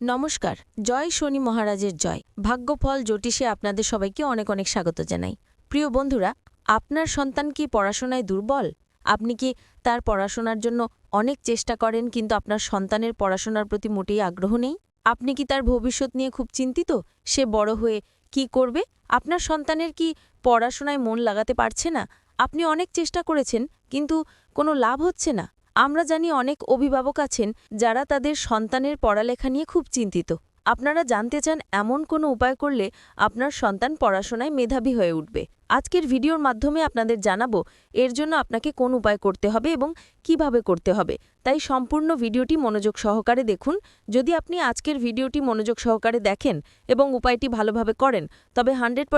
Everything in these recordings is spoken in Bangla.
নমস্কার, জয় শনি মহারাজের জয়। ভাগ্যফল জ্যোতিষে আপনাদের সবাইকে অনেক অনেক স্বাগত জানাই। প্রিয় বন্ধুরা, আপনার সন্তান কি পড়াশোনায় দুর্বল? আপনি কি তার পড়াশোনার জন্য অনেক চেষ্টা করেন কিন্তু আপনার সন্তানের পড়াশোনার প্রতি মোটেই আগ্রহ নেই? আপনি কি তার ভবিষ্যৎ নিয়ে খুব চিন্তিত? সে বড় হয়ে কি করবে? আপনার সন্তানের কি পড়াশোনায় মন লাগাতে পারছে না? আপনি অনেক চেষ্টা করেছেন কিন্তু কোনো লাভ হচ্ছে না। আমরা জানি অনেক অভিভাবক আছেন যারা তাদের সন্তানের পড়ালেখা নিয়ে খুব চিন্তিত। আপনারা জানতে চান এমন কোনো উপায় করলে আপনার সন্তান পড়াশোনায় মেধাবী হয়ে উঠবে। আজকের ভিডিওর মাধ্যমে আপনাদের জানাব এর জন্য আপনাকে কোন উপায় করতে হবে এবং কীভাবে করতে হবে। তাই সম্পূর্ণ ভিডিওটি মনোযোগ সহকারে দেখুন। যদি আপনি আজকের ভিডিওটি মনোযোগ সহকারে দেখেন এবং উপায়টি ভালোভাবে করেন, তবে হান্ড্রেড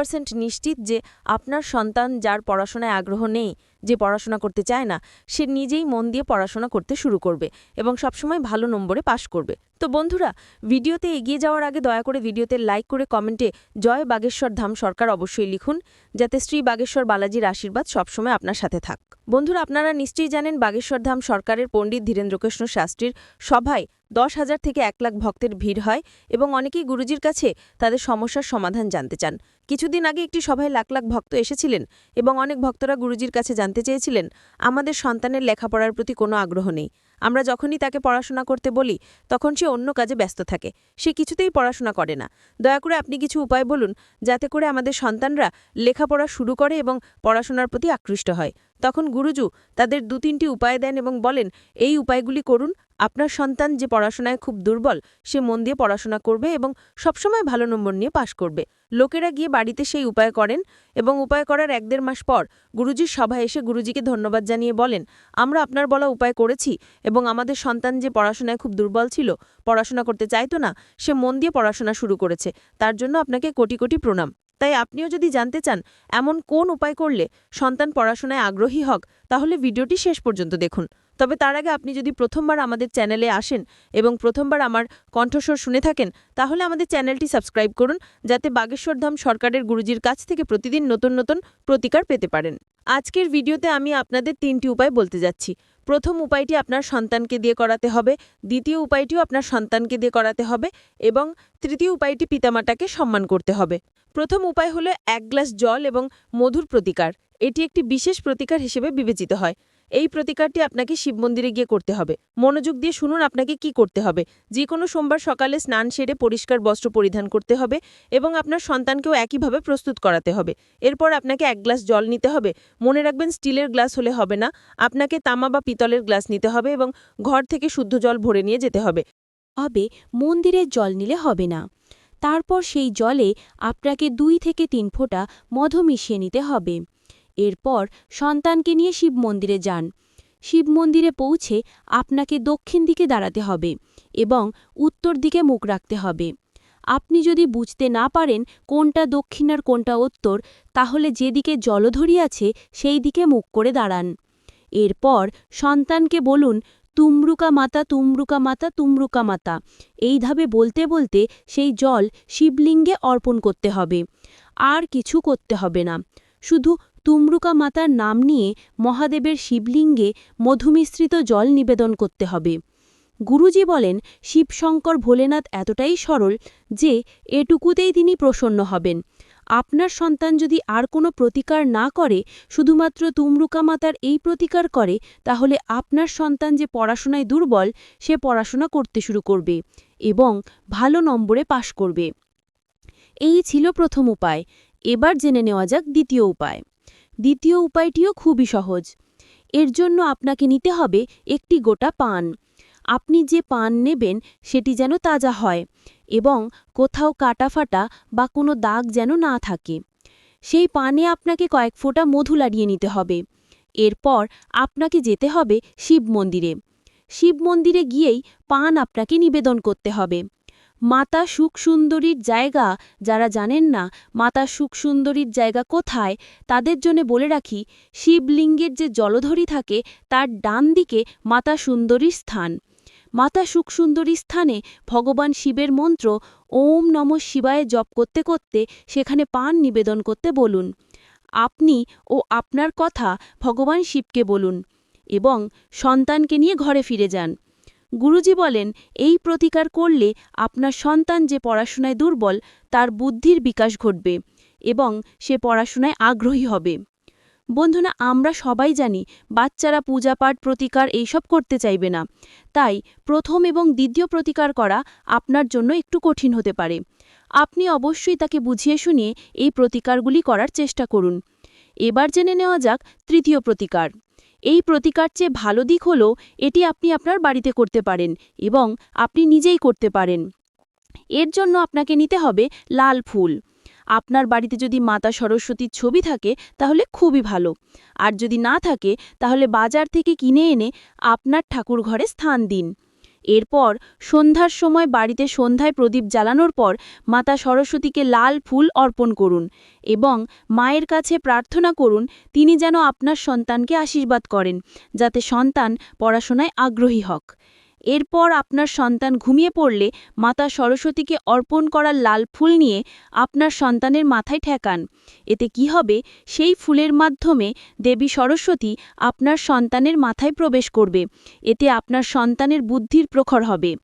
নিশ্চিত যে আপনার সন্তান যার পড়াশোনায় আগ্রহ নেই যে পড়াশোনা করতে চায় না, সে নিজেই মন দিয়ে পড়াশোনা করতে শুরু করবে এবং সবসময় ভালো নম্বরে পাশ করবে। তো বন্ধুরা, ভিডিওতে এগিয়ে যাওয়ার আগে দয়া করে ভিডিওতে লাইক করে কমেন্টে জয় বাগেশ্বর ধাম সরকার অবশ্যই লিখুন, যাতে শ্রী বাগেশ্বর বালাজির আশীর্বাদ সবসময় আপনার সাথে থাক। বন্ধুরা, আপনারা নিশ্চয়ই জানেন বাগেশ্বর ধাম সরকারের পণ্ডিত ধীরেন্দ্রকৃষ্ণ শাস্ত্রীর সভায় দশ হাজার থেকে এক লাখ ভক্তের ভিড় হয় এবং অনেকেই গুরুজির কাছে তাদের সমস্যার সমাধান জানতে চান। কিছুদিন আগে একটি সভায় লাখ লাখ ভক্ত এসেছিলেন এবং অনেক ভক্তরা গুরুজির কাছে জানতে চেয়েছিলেন, আমাদের সন্তানের লেখাপড়ার প্রতি কোনো আগ্রহ নেই। আমরা যখনই তাকে পড়াশোনা করতে বলি, তখন সে অন্য কাজে ব্যস্ত থাকে। সে কিছুতেই পড়াশোনা করে না। দয়া করে আপনি কিছু উপায় বলুন, যাতে করে আমাদের সন্তানরা লেখাপড়া শুরু করে এবং পড়াশোনার প্রতি আকৃষ্ট হয়। তখন গুরুজু তাদের দু তিনটি উপায় দেন এবং বলেন, এই উপায়গুলি করুন আপনার সন্তান যে পড়াশোনায় খুব দুর্বল, সে মন দিয়ে পড়াশোনা করবে এবং সবসময় ভালো নম্বর নিয়ে পাশ করবে। লোকেরা গিয়ে বাড়িতে সেই উপায় করেন এবং উপায় করার এক দেড় মাস পর গুরুজির সভায় এসে গুরুজিকে ধন্যবাদ জানিয়ে বলেন, আমরা আপনার বলা উপায় করেছি এবং আমাদের সন্তান যে পড়াশোনায় খুব দুর্বল ছিল, পড়াশোনা করতে চাইতো না, সে মন দিয়ে পড়াশোনা শুরু করেছে। তার জন্য আপনাকে কোটি কোটি প্রণাম। তাই আপনিও যদি জানতে চান এমন কোন উপায় করলে সন্তান পড়াশোনায় আগ্রহী হক, তাহলে ভিডিওটি শেষ পর্যন্ত দেখুন। তবে তার আগে আপনি যদি প্রথমবার আমাদের চ্যানেলে আসেন এবং প্রথমবার আমার কণ্ঠস্বর শুনে থাকেন, তাহলে আমাদের চ্যানেলটি সাবস্ক্রাইব করুন, যাতে বাগেশ্বরধাম সরকারের গুরুজির কাছ থেকে প্রতিদিন নতুন নতুন প্রতিকার পেতে পারেন। আজকের ভিডিওতে আমি আপনাদের তিনটি উপায় বলতে যাচ্ছি। প্রথম উপায়টি আপনার সন্তানকে দিয়ে করাতে হবে, দ্বিতীয় উপায়টিও আপনার সন্তানকে দিয়ে করাতে হবে এবং তৃতীয় উপায়টি পিতামাতাকে সম্মান করতে হবে। প্রথম উপায় হলো এক গ্লাস জল এবং মধুর প্রতিকার। এটি একটি বিশেষ প্রতিকার হিসেবে বিবেচিত হয়। এই প্রতিকারটি আপনাকে শিব মন্দিরে গিয়ে করতে হবে। মনোযোগ দিয়ে শুনুন আপনাকে কি করতে হবে। যে কোনো সোমবার সকালে স্নান সেরে পরিষ্কার বস্ত্র পরিধান করতে হবে এবং আপনার সন্তানকেও একইভাবে প্রস্তুত করাতে হবে। এরপর আপনাকে এক গ্লাস জল নিতে হবে। মনে রাখবেন স্টিলের গ্লাস হলে হবে না। আপনাকে তামা বা পিতলের গ্লাস নিতে হবে এবং ঘর থেকে শুদ্ধ জল ভরে নিয়ে যেতে হবে। হবে মন্দিরের জল নিলে হবে না। তারপর সেই জলে আপনাকে দুই থেকে তিন ফোঁটা মধু মিশিয়ে নিতে হবে। এরপর সন্তানকে নিয়ে শিব মন্দিরে যান। শিব মন্দিরে পৌঁছে আপনাকে দক্ষিণ দিকে দাঁড়াতে হবে এবং উত্তর দিকে মুখ রাখতে হবে। আপনি যদি বুঝতে না পারেন কোনটা দক্ষিণ আর কোনটা উত্তর, তাহলে যেদিকে জলধরি আছে সেই দিকে মুখ করে দাঁড়ান। এরপর সন্তানকে বলুন, তুমরুকা মাতা তুমরুকা মাতা তুমরুকা মাতা। এইভাবে বলতে বলতে সেই জল শিবলিঙ্গে অর্পণ করতে হবে। আর কিছু করতে হবে না। শুধু তুমরুকা মাতার নাম নিয়ে মহাদেবের শিবলিঙ্গে মধুমিশ্রিত জল নিবেদন করতে হবে। গুরুজি বলেন, শিবশঙ্কর ভোলেনাথ এতটাই সরল যে এটুকুতেই তিনি প্রসন্ন হবেন। আপনার সন্তান যদি আর কোনো প্রতিকার না করে, শুধুমাত্র তুমরুকা মাতার এই প্রতিকার করে, তাহলে আপনার সন্তান যে পড়াশোনায় দুর্বল, সে পড়াশোনা করতে শুরু করবে এবং ভালো নম্বরে পাশ করবে। এই ছিল প্রথম উপায়। এবার জেনে নেওয়া যাক দ্বিতীয় উপায়। দ্বিতীয় উপায়টিও খুবই সহজ। এর জন্য আপনাকে নিতে হবে একটি গোটা পান। আপনি যে পান নেবেন সেটি যেন তাজা হয় এবং কোথাও কাটাফাটা বা কোনো দাগ যেন না থাকে। সেই পানে আপনাকে কয়েক ফোঁটা মধু লাগিয়ে নিতে হবে। এরপর আপনাকে যেতে হবে শিব মন্দিরে। শিব মন্দিরে গিয়েই পান আপনাকে নিবেদন করতে হবে। মাতা সুখ সুন্দরীর জায়গা যারা জানেন না, মাতা সুখ সুন্দরীর জায়গা কোথায়? তাদের জন্য বলে রাখি, শিবলিঙ্গের যে জলধরি থাকে, তার ডান দিকে মাতা সুন্দরীর স্থান। মাতা সুখ সুন্দরী স্থানে ভগবান শিবের মন্ত্র, ওম নম শিবায় জপ করতে করতে সেখানে পান নিবেদন করতে বলুন। আপনি ও আপনার কথা ভগবান শিবকে বলুন এবং সন্তানকে নিয়ে ঘরে ফিরে যান। গুরুজি বলেন, এই প্রতিকার করলে আপনার সন্তান যে পড়াশোনায় দুর্বল, তার বুদ্ধির বিকাশ ঘটবে এবং সে পড়াশোনায় আগ্রহী হবে। বন্ধুরা, আমরা সবাই জানি, বাচ্চারা পূজাপাঠ, প্রতিকার এইসব করতে চাইবে না। তাই প্রথম এবং দ্বিতীয় প্রতিকার করা আপনার জন্য একটু কঠিন হতে পারে। আপনি অবশ্যই তাকে বুঝিয়ে শুনিয়ে এই প্রতিকারগুলি করার চেষ্টা করুন। এবার জেনে নেওয়া যাক তৃতীয় প্রতিকার। এই প্রতিকার চেয়ে ভালো দিক হল এটি আপনি আপনার বাড়িতে করতে পারেন এবং আপনি নিজেই করতে পারেন। এর জন্য আপনাকে নিতে হবে লাল ফুল। আপনার বাড়িতে যদি মাতা সরস্বতীর ছবি থাকে, তাহলে খুবই ভালো। আর যদি না থাকে, তাহলে বাজার থেকে কিনে এনে আপনার ঠাকুর ঘরে স্থান দিন। এরপর সন্ধ্যার সময় বাড়িতে সন্ধ্যায় প্রদীপ জ্বালানোর পর মাতা সরস্বতীকে লাল ফুল অর্পণ করুন এবং মায়ের কাছে প্রার্থনা করুন, তিনি যেন আপনার সন্তানকে আশীর্বাদ করেন, যাতে সন্তান পড়াশোনায় আগ্রহী হক। এরপর আপনার সন্তান ঘুমিয়ে পড়লে মাতা সরস্বতীকে অর্পণ করা লাল ফুল নিয়ে আপনার সন্তানের মাথায় ঠেকান। এতে কি হবে? সেই ফুলের মাধ্যমে দেবী সরস্বতী আপনার সন্তানের মাথায় প্রবেশ করবে। এতে আপনার সন্তানের বুদ্ধির প্রখর হবে।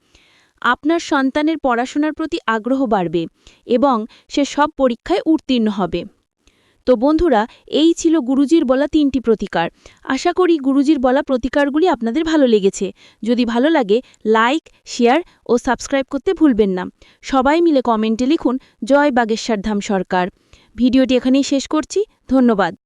আপনার সন্তানের পড়াশোনার প্রতি আগ্রহ বাড়বে এবং সে সব পরীক্ষায় উত্তীর্ণ হবে। তো বন্ধুরা, এই ছিল গুরুজির বলা তিনটি প্রতিকার। আশা করি গুরুজির বলা প্রতিকারগুলি আপনাদের ভালো লেগেছে। যদি ভালো লাগে, লাইক, শেয়ার ও সাবস্ক্রাইব করতে ভুলবেন না। সবাই মিলে কমেন্টে লিখুন, জয় বাগেশ্বর ধাম সরকার। ভিডিওটি এখানেই শেষ করছি। ধন্যবাদ।